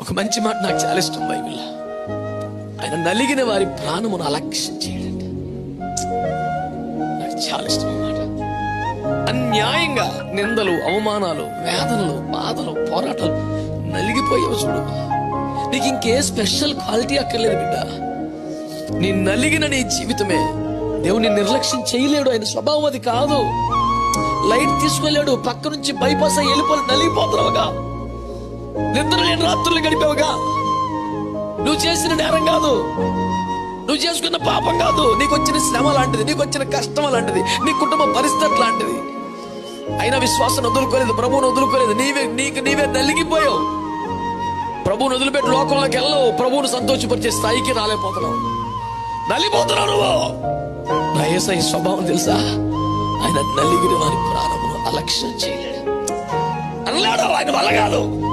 ఒక మంచి మాట నాకు చాలా ఇష్టం బైబిల్ ఆయన నలిగిన వారి ప్రాణమును అలక్ష్యం చేయడండి. నాకు చాలా ఇష్టం అన్నమాట మాట. అన్యాయంగా నిందలు అవమానాలు వేదనలు బాధలు పోరాటాలు నలిగిపోయావు చూడు నీకు ఇంకే స్పెషల్ క్వాలిటీ అక్కర్లేదు బిడ్డ. నీ నలిగిన నీ జీవితమే దేవుని నిర్లక్ష్యం చేయలేడు ఆయన స్వభావం అది కాదు. లైట్ తీసుకెళ్ళాడు పక్క నుంచి బైపాస్ అయ్యి వెళ్ళిపోయి నలిగిపోతున్నావుగా నిద్ర లేని రాత్రులు గడిపావుగా. నువ్వు చేసిన నేరం కాదు. నువ్వు చేసుకున్న పాపం కాదు. నీకు వచ్చిన శ్రమ లాంటిది నీకు వచ్చిన కష్టం లాంటిది నీ కుటుంబ పరిస్థితి లాంటిది. అయినా విశ్వాసం వదులుకోలేదు ప్రభువును వదులుకోలేదు. నీవే నీకు నీవే నలిగిపోయావు. ప్రభువును వదిలిపెట్టి లోకంలోకి వెళ్ళవు. ప్రభువును సంతోషపరిచే స్థాయికి రాలేకపోతున్నావు. నలిపోతున్నావు నువ్వు. నా యేసయ్య స్వభావం తెలుసా? ఆయన నలిగిన వారి ప్రాణమును అలక్ష్యం చేయలేడు. అనలేడు ఆయన వల్ల కాదు.